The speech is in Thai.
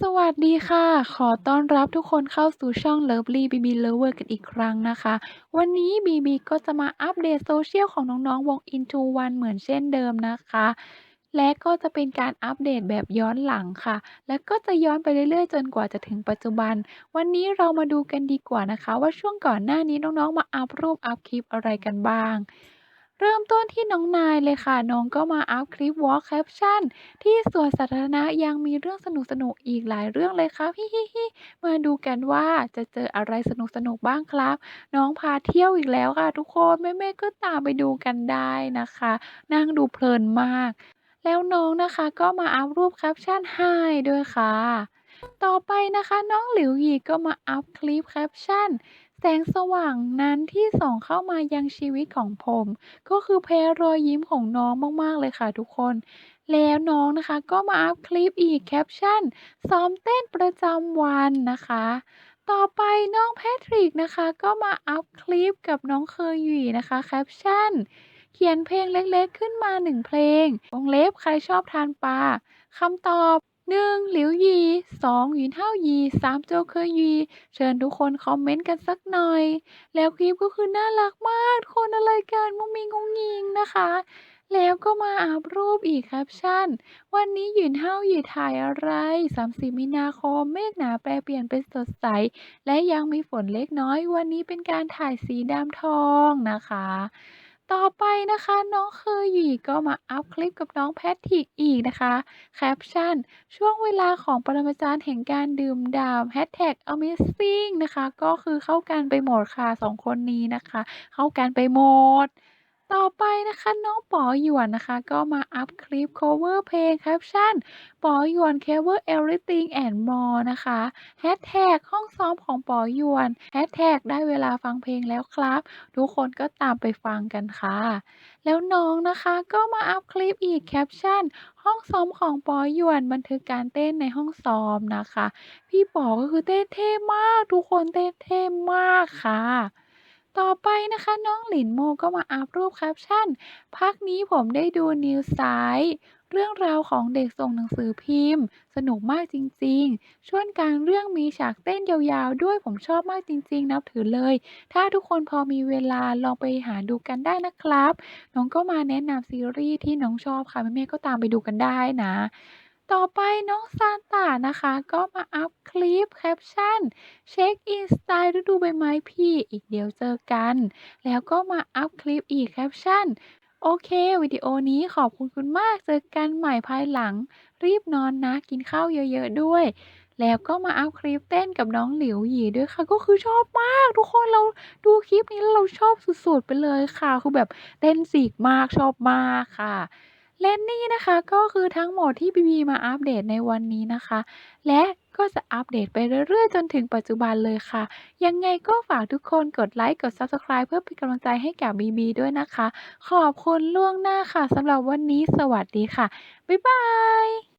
สวัสดีค่ะ ขอต้อนรับทุกคนเข้าสู่ช่อง Lovely BB Lover กันอีกครั้งนะคะ วันนี้บีบีก็จะมาอัปเดตโซเชียลของน้องๆ วง Into One เหมือนเช่นเดิมนะคะ และก็จะเป็นการอัปเดตแบบย้อนหลังค่ะ และก็จะย้อนไปเรื่อยๆ จนกว่าจะถึงปัจจุบัน วันนี้เรามาดูกันดีกว่านะคะ ว่าช่วงก่อนหน้านี้น้องๆ มาอัปรูปอัปคลิปอะไรกันบ้าง เริ่มต้นที่น้องนายเลยค่ะ น้องก็มาอัปคลิป Walk Caption ที่สวนสาธารณะยังมีเรื่องสนุกๆอีกหลายเรื่องเลยครับฮิฮิฮิมาดูกันว่าจะเจออะไรสนุกๆบ้างครับ น้องพาเที่ยวอีกแล้วค่ะทุกคนแม่ๆก็ตามไปดูกันได้นะคะ นั่งดูเพลินมาก แล้วน้องนะคะก็มาอัปรูปแคปชั่นให้ด้วยค่ะ ต่อไปนะคะน้องหลิวหยีก็มาอัปคลิปแคปชั่น แสงสว่างนั้นที่ส่องเข้ามายังชีวิตของผม ก็คือแพ้รอยยิ้มของน้องมาก ๆ เลยค่ะทุกคน แล้วน้องนะคะก็มาอัปคลิปอีกแคปชั่น ซ้อมเต้นประจำวันนะคะ ต่อไปน้องแพทริกนะคะ ก็มาอัปคลิปกับน้องเคยหยีนะคะแคปชั่น เขียนเพลงเล็กๆขึ้นมาหนึ่งเพลงวงเล็บใครชอบทานปลาคำตอบ 1. หลิวยี 2. หยินเท่ายี 3. โจเคยยี เชิญทุกคนคอมเมนต์กันสักหน่อย แล้วคลิปก็คือน่ารักมาก คนอะไรกันมุงมิงงงยิงนะคะ แล้วก็มาอัปรูปอีกแคปชั่น วันนี้หยินเฮาหยีถ่ายอะไร30มีนาคมเมฆหนาแปรเปลี่ยนเป็นสดใส และยังมีฝนเล็กน้อย วันนี้เป็นการถ่ายสีดำทองนะคะ ต่อไปนะคะน้องเคยหยีก็มาอัปคลิปกับน้องแพทริกอีกนะคะ แคปชั่น ช่วงเวลาของปรมาจารย์แห่งการดื่มด่ำแฮชแท็ก Amazing นะคะ ก็คือเข้ากันไปหมดค่ะสองคนนี้นะคะ เข้ากันไปหมด ต่อไปนะคะน้องป๋อหยวนนะคะ ก็มาอัปคลิป cover เพลงแคปชั่นป๋อหยวน cover everything and more นะคะ Hashtag ห้องซ้อมของป๋อหยวน Hashtag ได้เวลาฟังเพลงแล้วครับ ทุกคนก็ตามไปฟังกันค่ะ แล้วน้องนะคะก็มาอัปคลิปอีกแคปชั่นห้องซ้อมของป๋อหยวนบันทึกการเต้นในห้องซ้อมนะคะ พี่ป๋อก็คือเต้นเท่มาก ทุกคนเต้นเท่มากค่ะ ต่อไปนะคะน้องหลินโมก็มาอัปรูปแคปชั่น พักนี้ผมได้ดูนิวไซต์เรื่องราวของเด็กส่งหนังสือพิมพ์ สนุกมากจริงๆ ช่วงกลางเรื่องมีฉากเต้นยาวๆ ด้วยผมชอบมากจริงๆ นับถือเลย ถ้าทุกคนพอมีเวลาลองไปหาดูกันได้นะครับ น้องก็มาแนะนำซีรีส์ที่น้องชอบค่ะแม่ๆก็ตามไปดูกันได้นะ ต่อไปน้องซานตานะคะ ก็มาอัปคลิปแคปชั่น เช็คอินสไตล์ฤดูใบไม้พี่อีกเดี๋ยวเจอกัน แล้วก็มาอัปคลิปอีกแคปชั่น โอเค วิดีโอนี้ขอบคุณคุณมากเจอกันใหม่ภายหลัง รีบนอนนะกินข้าวเยอะๆด้วยแล้วก็มาอัปคลิปเต้นกับน้องหลิวหยีด้วยค่ะ ก็คือชอบมาก ทุกคนเราดูคลิปนี้แล้วเราชอบสุดๆไปเลยค่ะ คือแบบเต้นสีกมากชอบมากค่ะ และนี่นะคะก็คือทั้งหมดที่บีบีมาอัปเดตในวันนี้นะคะ และก็จะอัปเดตไปเรื่อยๆ จนถึงปัจจุบันเลยค่ะ ยังไงก็ฝากทุกคนกดไลค์กด Subscribe เพื่อเป็นกำลังใจให้กับบีบีด้วยนะคะ ขอบคุณล่วงหน้าค่ะสำหรับวันนี้สวัสดีค่ะ บ๊ายบาย